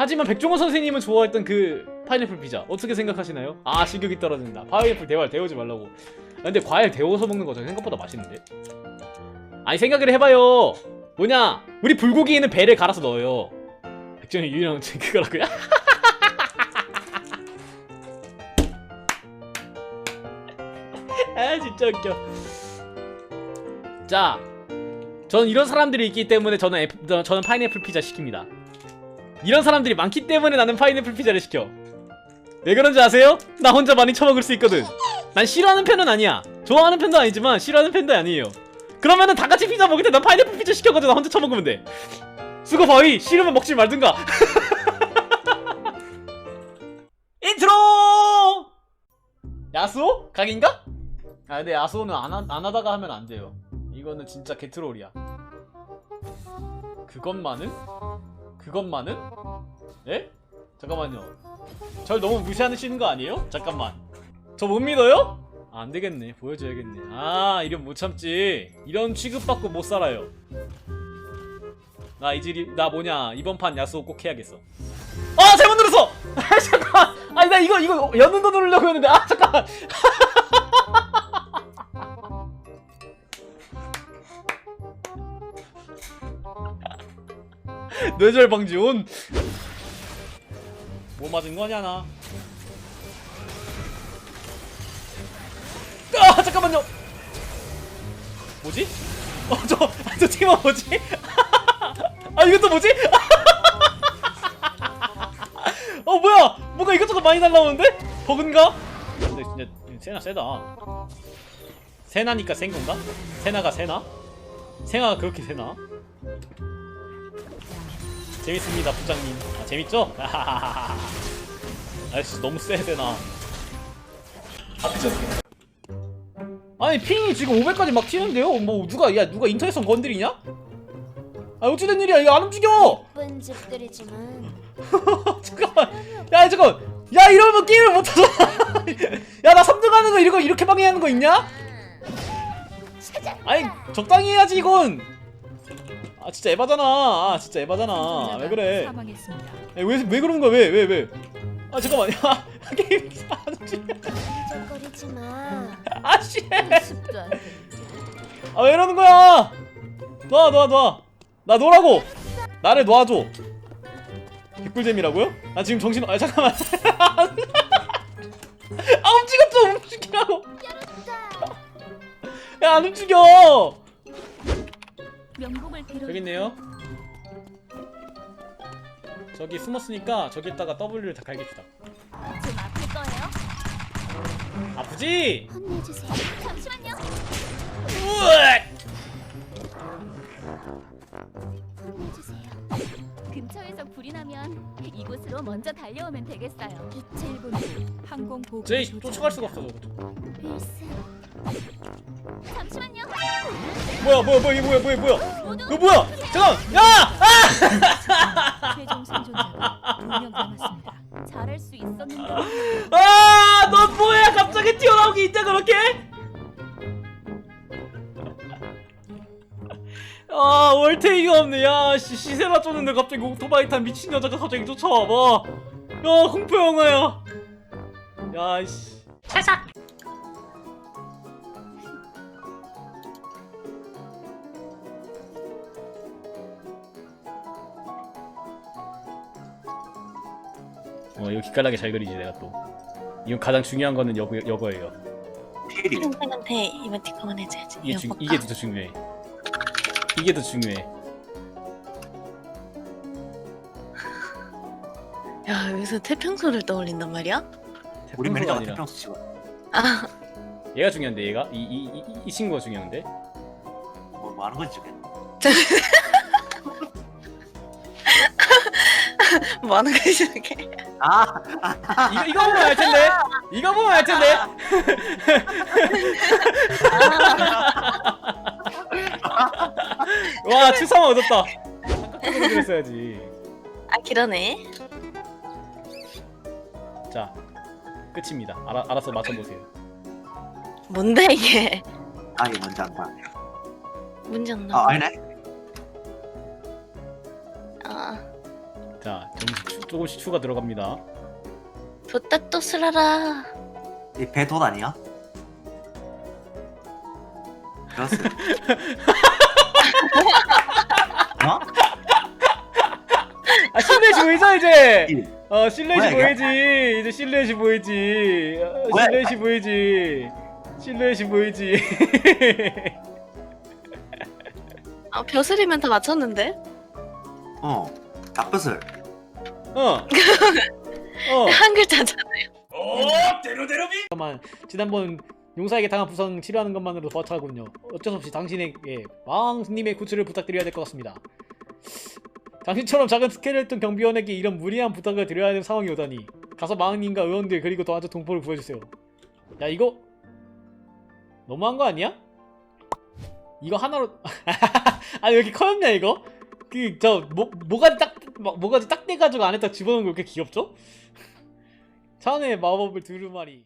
하지만 백종원 선생님은 좋아했던 그 파인애플 피자 어떻게 생각하시나요? 아 식욕이 떨어진다. 파인애플 대화를 데우지 말라고. 아, 근데 과일 데워서 먹는 거 생각보다 맛있는데? 아니 생각을 해봐요. 뭐냐? 우리 불고기에는 배를 갈아서 넣어요. 백종원 유일한 그거라고요? 아 진짜 웃겨. 자, 저는 이런 사람들이 있기 때문에 저는 애플, 저- 저는 파인애플 피자 시킵니다. 이런 사람들이 많기 때문에 나는 파인애플 피자를 시켜. 왜 그런지 아세요? 나 혼자 많이 처먹을 수 있거든. 난 싫어하는 편은 아니야. 좋아하는 편도 아니지만 싫어하는 편도 아니에요. 그러면은 다 같이 피자 먹을 때 난 파인애플 피자 시켜가지고 나 혼자 처먹으면 돼. 수고 바위 싫으면 먹지 말든가. 인트로! 야수호? 각인가? 아 근데 야수호는 안, 하, 안 하다가 하면 안 돼요. 이거는 진짜 개트롤이야. 그것만은? 그것만은? 예? 잠깐만요. 절 너무 무시하시는 거 아니에요? 잠깐만. 저 못 믿어요? 아, 안 되겠네. 보여줘야겠네. 아, 이런 못 참지. 이런 취급받고 못 살아요. 나 이질이 나 뭐냐 이번 판 야수호 꼭 해야겠어. 아 잘못 눌렀어. 아 잠깐. 아니 나 이거 이거 여는 거 누르려고 했는데 아 잠깐. 뇌절 방지 온. 뭐 맞은 거냐 나. 아 잠깐만요. 뭐지? 어저저 팀원 뭐지? 아 이것도 뭐지? 어 뭐야? 뭔가 이것저것 많이 날라오는데? 버그인가? 근데 진짜 세나 세다. 세나니까 센 건가? 세나가 세나? 세나가 그렇게 세나? 재밌습니다 부장님. 아 재밌죠? 아이씨 너무 세 세나. 아 미쳤어. 아니 핑이 지금 500까지 막 튀는데요? 뭐 누가 야 누가 인터넷선 건드리냐? 아 어찌된 일이야 이거 안 움직여! 예쁜 집들이지만 잠깐만 야 잠깐 야 이러면 게임을 못하잖아 야 나 3등 하는 거 이거 이렇게 방해하는 거 있냐? 아니 적당히 해야지 이건 아 진짜 에바잖아. 아 진짜 에바잖아. 왜 그래? 사망했습니다. 왜, 왜 그러는 거야? 왜왜 왜? 아 잠깐만. 야 게임 안 움직여 삐적거리지 마. 아씨. 연습도 안 돼. 아 왜 이러는 거야? 놔 놔 놔. 나 놓으라고. 나를 놔줘. 개꿀잼이라고요? 나 지금 정신 아 잠깐만. 아 움직여 좀 움직이라고. 야 안 움직여 명복을 빌어 저기 있네요 저기 숨었으니까 저기다가 W를 다 갈깁시다 좀 아플 거예요? 아프지? 혼내주세요. 잠시만요. 우엑! 혼내주세요. 근처에서 불이 나면 이곳으로 먼저 달려오면 되겠어요. 이틀 본 항공 보급 쟤 조절. 쫓아갈 수가 없어 저거 필승. 잠시만요. 뭐야 뭐야 뭐야 이게 뭐야 뭐야 뭐야 모두 이거 뭐야 잠깐 야! 아! 최종 생존자가 두명 남았습니다. 잘할 수 있었는데 아, 넌 뭐야? 갑자기 튀어나오기 있다 그렇게? 아, 월테이가 없네. 야, 씨, 시세라 쫓는데 갑자기 오토바이 탄 미친 여자가 갑자기 쫓아와봐. 야, 공포 영화야. 야, 씨. 찰싹. 어, 이거 기깔나게 잘 그리지 내가 또. 이건 가장 중요한 거는 여거, 여거예요. 필이 형한테 이모티콘 해줘야지. 이게 중, 이게? 더 중요해. 이게 더 중요해. 야 여기서 태평소를 떠올린단 말이야? 우리 태평소가 매니저가 아니라 태평수 치고 아 얘가 중요한데 얘가 이 이이이 친구가 중요한데. 뭐, 뭐 하는 건지 뭐 하는 거지 저게? 아 이거 이거 보면 알 텐데. 이거 보면 알 텐데. 와 추상화 얻었다. 삼각형으로 그랬어야지. 아 그러네. 자 끝입니다. 알아 알아서 맞춰보세요. 뭔데 이게? 아 이거 뭔지 안다 문제 없나? 아 아니네 아자 조금씩, 추, 조금씩 추가 들어갑니다 뒀다 또 쓰라라. 이 배돈 아니야? 그렇스. 어? 아 실내시 보이죠 이제 이. 어 실내시 뭐야, 이게? 보이지 이제 실내시 보이지 어, 뭐야? 실내시 보이지 실내시 보이지 아, 벼슬이면 다 맞췄는데? 어. 닭뼈슬. 어. 어. 한 글자잖아. 잠깐만 지난번 용사에게 당한 부상 치료하는 것만으로도 버차군요 어쩔 수 없이 당신에게 왕님의 구출을 부탁드려야 될 것 같습니다 당신처럼 작은 스켈레톤 경비원에게 이런 무리한 부탁을 드려야 하는 상황이 오다니 가서 마왕님과 의원들 그리고 도와줘 동포를 구해주세요 야 이거 너무한 거 아니야? 이거 하나로 아니 왜 이렇게 커였냐 이거? 그 저 뭐, 모가지 딱 뭐- 모가지 딱 떼가지고 안에다 집어넣은 거왜 이렇게 귀엽죠? 차원의 마법을 두루마리